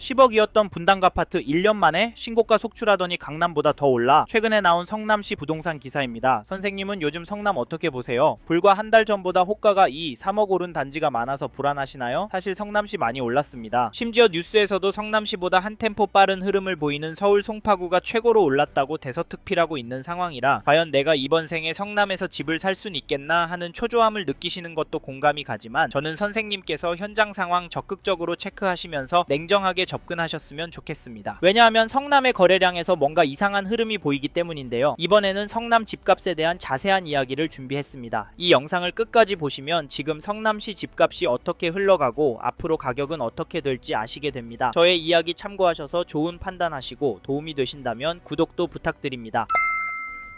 10억이었던 분당 아파트 1년 만에 신고가 속출하더니 강남보다 더 올라 최근에 나온 성남시 부동산 기사입니다. 선생님은 요즘 성남 어떻게 보세요? 불과 한 달 전보다 호가가 2, 3억 오른 단지가 많아서 불안하시나요? 사실 성남시 많이 올랐습니다. 심지어 뉴스에서도 성남시보다 한 템포 빠른 흐름을 보이는 서울 송파구가 최고로 올랐다고 대서특필하고 있는 상황이라 과연 내가 이번 생에 성남에서 집을 살 순 있겠나 하는 초조함을 느끼시는 것도 공감이 가지만 저는 선생님께서 현장 상황 적극적으로 체크하시면서 냉정하게 접근하셨으면 좋겠습니다. 왜냐하면 성남의 거래량에서 뭔가 이상한 흐름이 보이기 때문인데요. 이번에는 성남 집값에 대한 자세한 이야기를 준비했습니다. 이 영상을 끝까지 보시면 지금 성남시 집값이 어떻게 흘러가고 앞으로 가격은 어떻게 될지 아시게 됩니다. 저의 이야기 참고하셔서 좋은 판단하시고 도움이 되신다면 구독도 부탁드립니다.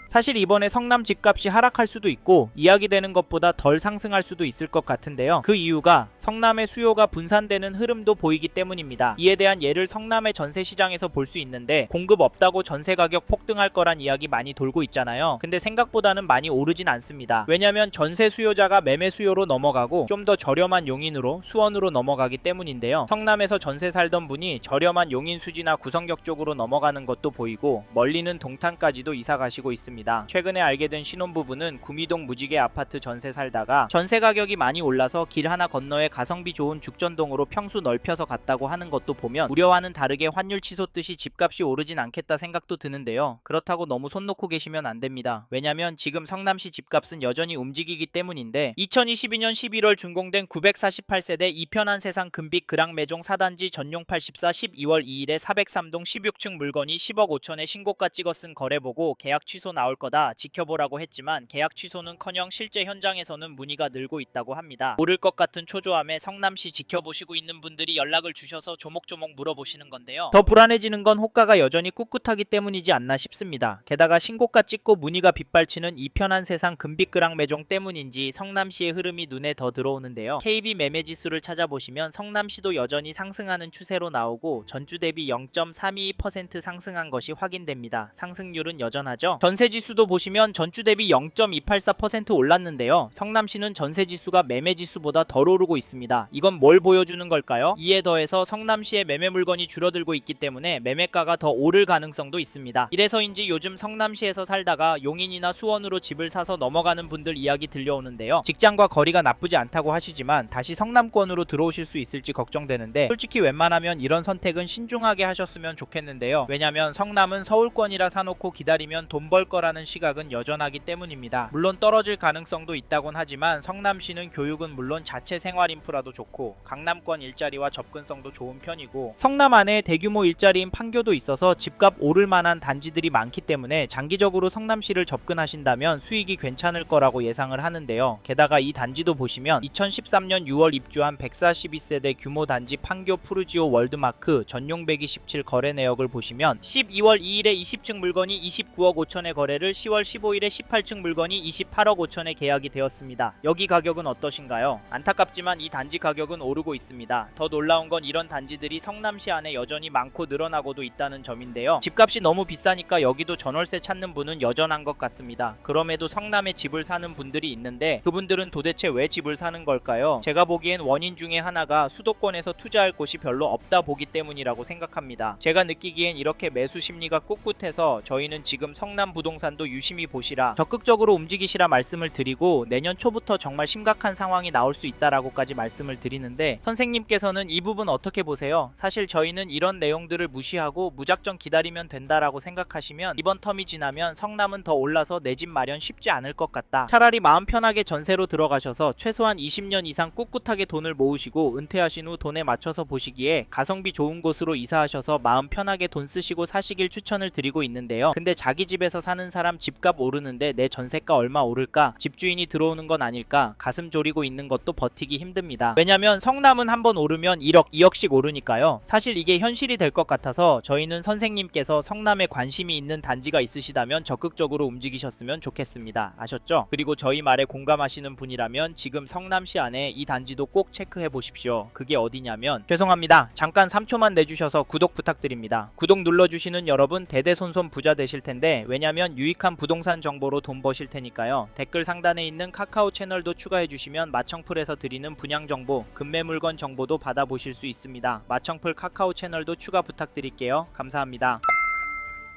사실 이번에 성남 집값이 하락할 수도 있고 이야기되는 것보다 덜 상승할 수도 있을 것 같은데요. 그 이유가 성남의 수요가 분산되는 흐름도 보이기 때문입니다. 이에 대한 예를 성남의 전세 시장에서 볼 수 있는데 공급 없다고 전세 가격 폭등할 거란 이야기 많이 돌고 있잖아요. 근데 생각보다는 많이 오르진 않습니다. 왜냐면 전세 수요자가 매매 수요로 넘어가고 좀 더 저렴한 용인으로 수원으로 넘어가기 때문인데요. 성남에서 전세 살던 분이 저렴한 용인 수지나 구성역 쪽으로 넘어가는 것도 보이고 멀리는 동탄까지도 이사 가시고 있습니다. 최근에 알게 된 신혼부부는 구미동 무지개 아파트 전세 살다가 전세 가격이 많이 올라서 길 하나 건너에 가성비 좋은 죽전동으로 평수 넓혀서 갔다고 하는 것도 보면 우려와는 다르게 환율 치솟 듯이 집값이 오르진 않겠다 생각도 드는데요. 그렇다고 너무 손 놓고 계시면 안 됩니다. 왜냐면 지금 성남시 집값은 여전히 움직이기 때문인데 2022년 11월 준공된 948세대 이편한 세상 금빛 그랑 매종 4단지 전용 84 12월 2일에 403동 16층 물건이 10억 5천에 신고가 찍어 쓴 거래 보고 계약 취소 나올 거다 지켜보라고 했지만 계약 취소는커녕 실제 현장에서는 문의가 늘고 있다고 합니다. 모를 것 같은 초조함에 성남시 지켜보시고 있는 분들이 연락을 주셔서 조목조목 물어보시는 건데요. 더 불안해지는 건 호가가 여전히 꿋꿋하기 때문이지 않나 싶습니다. 게다가 신고가 찍고 문의가 빗발치는 이 편한 세상 금빛그랑 매종 때문인지 성남시의 흐름이 눈에 더 들어오는데요. KB 매매 지수를 찾아보시면 성남시도 여전히 상승하는 추세로 나오고 전주 대비 0.32% 상승한 것이 확인됩니다. 상승률은 여전하죠. 전세 지 수도 보시면 전주 대비 0.284% 올랐는데요. 성남시는 전세 지수가 매매 지수보다 덜 오르고 있습니다. 이건 뭘 보여주는 걸까요? 이에 더해서 성남시의 매매 물건이 줄어들고 있기 때문에 매매가가 더 오를 가능성도 있습니다. 이래서인지 요즘 성남시에서 살다가 용인이나 수원으로 집을 사서 넘어가는 분들 이야기 들려오는데요. 직장과 거리가 나쁘지 않다고 하시지만 다시 성남권으로 들어오실 수 있을지 걱정되는데 솔직히 웬만하면 이런 선택은 신중하게 하셨으면 좋겠는데요. 왜냐면 성남은 서울권이라 사놓고 기다리면 돈 벌 거라 는 시각은 여전하기 때문입니다. 물론 떨어질 가능성도 있다곤 하지만 성남시는 교육은 물론 자체 생활 인프라도 좋고 강남권 일자리와 접근성도 좋은 편이고 성남 안에 대규모 일자리인 판교도 있어서 집값 오를 만한 단지들이 많기 때문에 장기적으로 성남시를 접근하신다면 수익이 괜찮을 거라고 예상을 하는데요. 게다가 이 단지도 보시면 2013년 6월 입주한 142세대 규모 단지 판교 푸르지오 월드마크 전용 127 거래 내역을 보시면 12월 2일에 20층 물건이 29억 5천에 거래 를 10월 15일에 18층 물건이 28억 5천에 계약이 되었습니다. 여기 가격은 어떠신가요? 안타깝지만 이 단지 가격은 오르고 있습니다. 더 놀라운 건 이런 단지들이 성남시 안에 여전히 많고 늘어나고도 있다는 점인데요. 집값이 너무 비싸니까 여기도 전월세 찾는 분은 여전한 것 같습니다. 그럼에도 성남에 집을 사는 분들이 있는데 그분들은 도대체 왜 집을 사는 걸까요? 제가 보기엔 원인 중에 하나가 수도권에서 투자할 곳이 별로 없다 보기 때문이라고 생각합니다. 제가 느끼기엔 이렇게 매수 심리가 꿋꿋해서 저희는 지금 성남 부동산도 유심히 보시라 적극적으로 움직이시라 말씀을 드리고 내년 초부터 정말 심각한 상황이 나올 수 있다라고까지 말씀을 드리는데 선생님께서는 이 부분 어떻게 보세요? 사실 저희는 이런 내용들을 무시하고 무작정 기다리면 된다라고 생각하시면 이번 텀이 지나면 성남은 더 올라서 내 집 마련 쉽지 않을 것 같다. 차라리 마음 편하게 전세로 들어가셔서 최소한 20년 이상 꿋꿋하게 돈을 모으시고 은퇴하신 후 돈에 맞춰서 보시기에 가성비 좋은 곳으로 이사하셔서 마음 편하게 돈 쓰시고 사시길 추천을 드리고 있는데요. 근데 자기 집에서 사는 사람 집값 오르는데 내 전세가 얼마 오를까? 집주인이 들어오는 건 아닐까? 가슴 졸이고 있는 것도 버티기 힘듭니다. 왜냐면 성남은 한번 오르면 1억, 2억씩 오르니까요. 사실 이게 현실이 될 것 같아서 저희는 선생님께서 성남에 관심이 있는 단지가 있으시다면 적극적으로 움직이셨으면 좋겠습니다. 아셨죠? 그리고 저희 말에 공감하시는 분이라면 지금 성남시 안에 이 단지도 꼭 체크해 보십시오. 그게 어디냐면 죄송합니다. 잠깐 3초만 내주셔서 구독 부탁드립니다. 구독 눌러주시는 여러분 대대손손 부자 되실 텐데 왜냐면 유익한 부동산 정보로 돈 버실 테니까요. 댓글 상단에 있는 카카오 채널도 추가해 주시면 마청풀에서 드리는 분양 정보, 금매 물건 정보도 받아보실 수 있습니다. 마청풀 카카오 채널도 추가 부탁드릴게요. 감사합니다.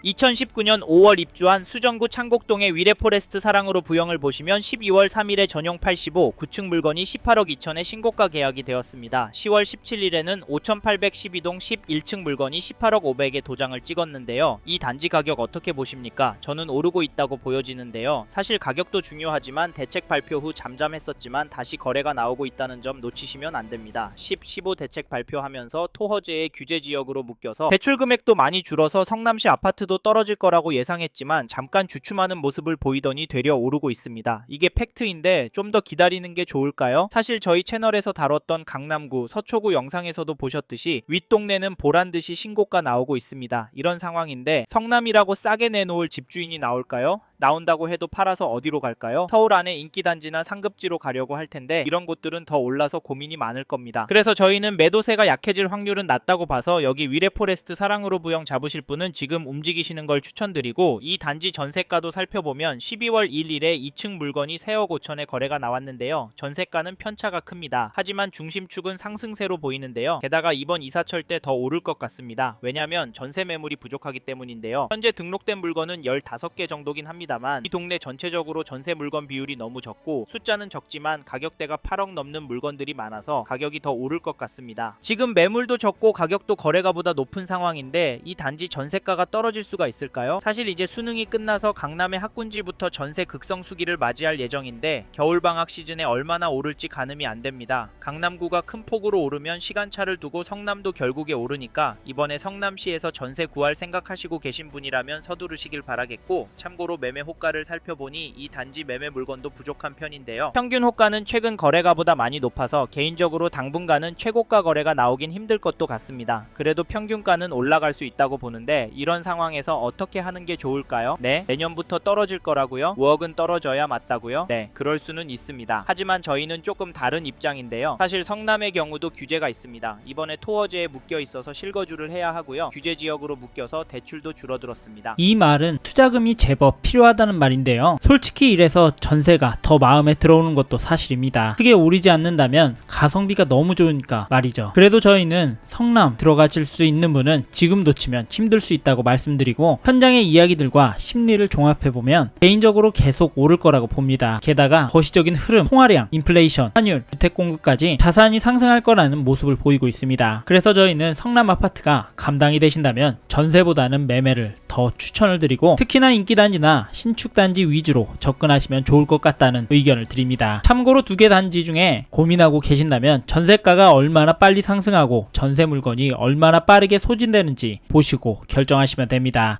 2019년 5월 입주한 수정구 창곡동의 위례포레스트 사랑으로 부영을 보시면 12월 3일에 전용 85, 9층 물건이 18억 2천에 신고가 계약이 되었습니다. 10월 17일에는 5812동 11층 물건이 18억 500에 도장을 찍었는데요. 이 단지 가격 어떻게 보십니까? 저는 오르고 있다고 보여지는데요. 사실 가격도 중요하지만 대책 발표 후 잠잠했었지만 다시 거래가 나오고 있다는 점 놓치시면 안 됩니다. 10, 15 대책 발표하면서 토허제의 규제 지역으로 묶여서 대출 금액도 많이 줄어서 성남시 아파트도 떨어질 거라고 예상했지만 잠깐 주춤하는 모습을 보이더니 되려 오르고 있습니다. 이게 팩트인데 좀 더 기다리는 게 좋을까요? 사실 저희 채널에서 다뤘던 강남구, 서초구 영상에서도 보셨듯이 윗동네는 보란 듯이 신고가 나오고 있습니다. 이런 상황인데 성남이라고 싸게 내놓을 집주인이 나올까요? 나온다고 해도 팔아서 어디로 갈까요? 서울 안에 인기단지나 상급지로 가려고 할 텐데 이런 곳들은 더 올라서 고민이 많을 겁니다. 그래서 저희는 매도세가 약해질 확률은 낮다고 봐서 여기 위례포레스트 사랑으로 부영 잡으실 분은 지금 움직이시는 걸 추천드리고 이 단지 전세가도 살펴보면 12월 1일에 2층 물건이 3억 5천에 거래가 나왔는데요. 전세가는 편차가 큽니다. 하지만 중심축은 상승세로 보이는데요. 게다가 이번 이사철 때 더 오를 것 같습니다. 왜냐면 전세 매물이 부족하기 때문인데요. 현재 등록된 물건은 15개 정도긴 합니다 만 이 동네 전체적으로 전세 물건 비율이 너무 적고 숫자는 적지만 가격대가 8억 넘는 물건들이 많아서 가격이 더 오를 것 같습니다. 지금 매물도 적고 가격도 거래가보다 높은 상황인데 이 단지 전세가가 떨어질 수가 있을까요? 사실 이제 수능이 끝나서 강남의 학군지부터 전세 극성 수기를 맞이할 예정인데 겨울방학 시즌에 얼마나 오를지 가늠이 안 됩니다. 강남구가 큰 폭으로 오르면 시간차를 두고 성남도 결국에 오르니까 이번에 성남시에서 전세 구할 생각하시고 계신 분이라면 서두르시길 바라겠고 참고로 매매 호가를 살펴보니 이 단지 매매 물건도 부족한 편인데요. 평균 호가는 최근 거래가보다 많이 높아서 개인적으로 당분간은 최고가 거래가 나오긴 힘들 것도 같습니다. 그래도 평균가는 올라갈 수 있다고 보는데 이런 상황에서 어떻게 하는 게 좋을까요? 네, 내년부터 떨어질 거라고요? 5억은 떨어져야 맞다고요? 네, 그럴 수는 있습니다. 하지만 저희는 조금 다른 입장인데요. 사실 성남의 경우도 규제가 있습니다. 이번에 토어제에 묶여 있어서 실거주를 해야 하고요. 규제 지역으로 묶여서 대출도 줄어들었습니다. 이 말은 투자금이 제법 필요하다는 말인데요. 솔직히 이래서 전세가 더 마음에 들어오는 것도 사실입니다. 크게 오르지 않는다면 가성비가 너무 좋으니까 말이죠. 그래도 저희는 성남 들어가실 수 있는 분은 지금 놓치면 힘들 수 있다고 말씀드리고 현장의 이야기들과 심리를 종합해보면 개인적으로 계속 오를 거라고 봅니다. 게다가 거시적인 흐름, 통화량, 인플레이션, 환율, 주택 공급까지 자산이 상승할 거라는 모습을 보이고 있습니다. 그래서 저희는 성남 아파트가 감당이 되신다면 전세보다는 매매를 더 추천을 드리고 특히나 인기단지나 신축단지 위주로 접근하시면 좋을 것 같다는 의견을 드립니다. 참고로 두 개 단지 중에 고민하고 계신다면 전세가가 얼마나 빨리 상승하고 전세 물건이 얼마나 빠르게 소진되는지 보시고 결정하시면 됩니다.